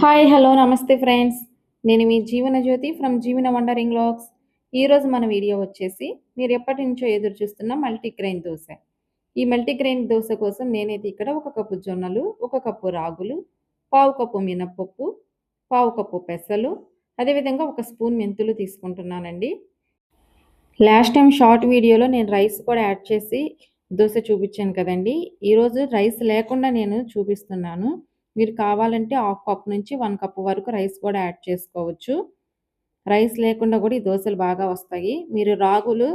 Hi hello నమస్తే friends నేను మీ Jeevana Jyothi from Jeevana wandering logs ఈరోజు మన వీడియో వచ్చేసి మీరు ఎప్పటి నుంచో ఎదురు చూస్తున్న మల్టీగ్రెయిన్ దోశ. ఈ మల్టీగ్రెయిన్ దోశ కోసం నేనైతే ఇక్కడ ఒక కప్పు జొన్నలు ఒక కప్పు రాగులు పావు కప్పు మినప్పప్పు పావు కప్పు పెసలు అదేవిధంగా ఒక స్పూన్ మెంతులు తీసుకుంటున్నానండి. లాస్ట్ టైం షార్ట్ వీడియోలో నేను రైస్ కూడా యాడ్ చేసి దోశ చూపించాను కదండి. ఈరోజు రైస్ లేకుండా నేను చూపిస్తున్నాను. మీరు కావాలంటే హాఫ్ కప్ నుంచి వన్ కప్ వరకు రైస్ కూడా యాడ్ చేసుకోవచ్చు. రైస్ లేకుండా కూడా ఈ దోశలు బాగా వస్తాయి. మీరు రాగులు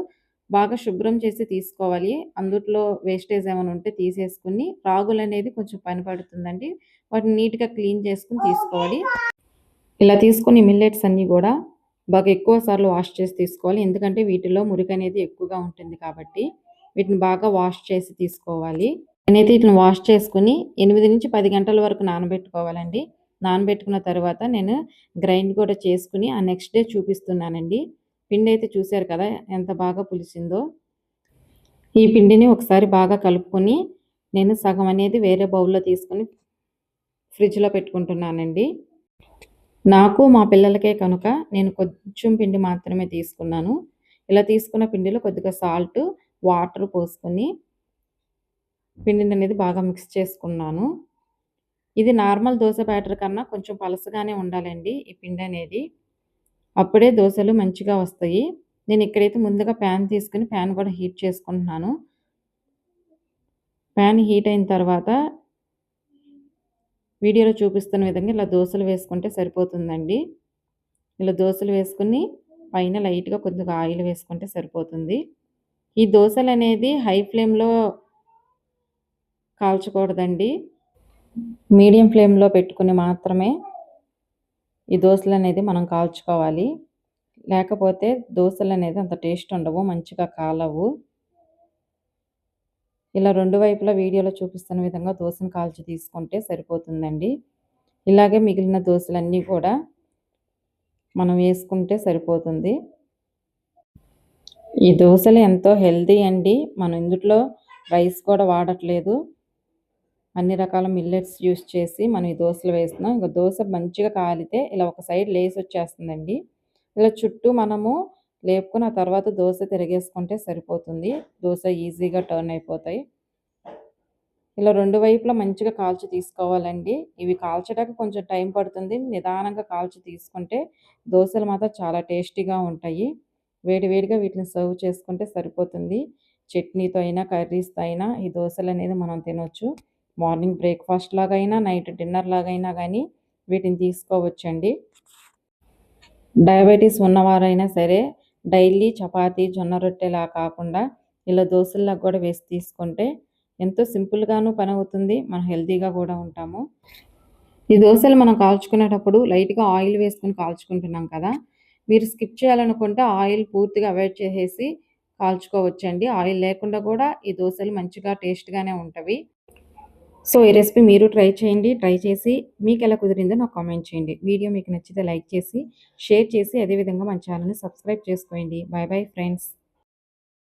బాగా శుభ్రం చేసి తీసుకోవాలి. అందుట్లో వేస్టేజ్ ఏమైనా ఉంటే తీసేసుకుని రాగులు అనేది కొంచెం పని పడుతుందండి. వాటిని నీట్గా క్లీన్ చేసుకుని తీసుకోవాలి. ఇలా తీసుకుని మిల్లెట్స్ అన్నీ కూడా బాగా ఎక్కువ సార్లు వాష్ చేసి తీసుకోవాలి. ఎందుకంటే వీటిలో మురికి అనేది ఎక్కువగా ఉంటుంది కాబట్టి వీటిని బాగా వాష్ చేసి తీసుకోవాలి. నేనైతే వీటిని వాష్ చేసుకుని ఎనిమిది నుంచి పది గంటల వరకు నానబెట్టుకోవాలండి. నానబెట్టుకున్న తర్వాత నేను గ్రైండ్ కూడా చేసుకుని ఆ నెక్స్ట్ డే చూపిస్తున్నానండి. పిండి అయితే చూశారు కదా ఎంత బాగా పులిసిందో. ఈ పిండిని ఒకసారి బాగా కలుపుకొని నేను సగం అనేది వేరే బౌల్లో తీసుకొని ఫ్రిడ్జ్లో పెట్టుకుంటున్నానండి. నాకు మా పిల్లలకే కనుక నేను కొంచెం పిండి మాత్రమే తీసుకున్నాను. ఇలా తీసుకున్న పిండిలో కొద్దిగా సాల్ట్ వాటర్ పోసుకొని పిండిని అనేది బాగా మిక్స్ చేసుకున్నాను. ఇది నార్మల్ దోశ బ్యాటర్ కన్నా కొంచెం పలసగానే ఉండాలండి ఈ పిండి అనేది అప్పుడే దోశలు మంచిగా వస్తాయి. నేను ఇక్కడైతే ముందుగా ప్యాన్ తీసుకుని ప్యాన్ కూడా హీట్ చేసుకుంటున్నాను. ప్యాన్ హీట్ అయిన తర్వాత వీడియోలో చూపిస్తున్న విధంగా ఇలా దోశలు వేసుకుంటే సరిపోతుందండి. ఇలా దోశలు వేసుకుని పైన లైట్గా కొద్దిగా ఆయిల్ వేసుకుంటే సరిపోతుంది. ఈ దోశలు అనేది హై ఫ్లేమ్లో కాల్చకూడదండి. మీడియం ఫ్లేమ్లో పెట్టుకుని మాత్రమే ఈ దోశలు అనేది మనం కాల్చుకోవాలి. లేకపోతే దోశలు అనేది అంత టేస్ట్ ఉండవు మంచిగా కాలవు. ఇలా రెండు వైపులా వీడియోలో చూపిస్తున్న విధంగా దోశను కాల్చి తీసుకుంటే సరిపోతుందండి. ఇలాగే మిగిలిన దోశలన్నీ కూడా మనం వేసుకుంటే సరిపోతుంది. ఈ దోశలు ఎంతో హెల్దీ అండి. మనం ఇందులో రైస్ కూడా వాడట్లేదు. అన్ని రకాల మిల్లెట్స్ యూస్ చేసి మనం ఈ దోశలు వేస్తున్నాం. ఇంకా దోశ మంచిగా కాలితే ఇలా ఒక సైడ్ లేస్ వచ్చేస్తుందండి. ఇలా చుట్టూ మనము లేపుకున్న తర్వాత దోశ తిరిగేసుకుంటే సరిపోతుంది. దోశ ఈజీగా టర్న్ అయిపోతాయి. ఇలా రెండు వైపులా మంచిగా కాల్చి తీసుకోవాలండి. ఇవి కాల్చడానికి కొంచెం టైం పడుతుంది. నిదానంగా కాల్చి తీసుకుంటే దోశలు మాత్రం చాలా టేస్టీగా ఉంటాయి. వేడివేడిగా వీటిని సర్వ్ చేసుకుంటే సరిపోతుంది. చట్నీతో అయినా కర్రీస్తో అయినా ఈ దోశలు అనేది మనం తినొచ్చు. మార్నింగ్ బ్రేక్ఫాస్ట్ లాగైనా నైట్ డిన్నర్ లాగైనా కానీ వీటిని తీసుకోవచ్చండి. డయాబెటీస్ ఉన్నవారైనా సరే డైలీ చపాతీ జొన్న రొట్టెలా కాకుండా ఇలా దోశల్లా కూడా వేసి తీసుకుంటే ఎంతో సింపుల్గాను పని అవుతుంది మనం హెల్తీగా కూడా ఉంటాము. ఈ దోశలు మనం కాల్చుకునేటప్పుడు లైట్గా ఆయిల్ వేసుకుని కాల్చుకుంటున్నాం కదా మీరు స్కిప్ చేయాలనుకుంటే ఆయిల్ పూర్తిగా అవాయిడ్ చేసేసి కాల్చుకోవచ్చండి. ఆయిల్ లేకుండా కూడా ఈ దోశలు మంచిగా టేస్ట్గానే ఉంటవి. సో ఈ రెసిపీ మీరు ట్రై చేయండి ట్రై చేసి మీకు ఎలా కుదిరిందో నాకు కామెంట్ చేయండి. వీడియో మీకు నచ్చితే లైక్ చేసి షేర్ చేసి అదేవిధంగా మన ఛానల్ని సబ్స్క్రైబ్ చేసుకోండి. Bye bye friends.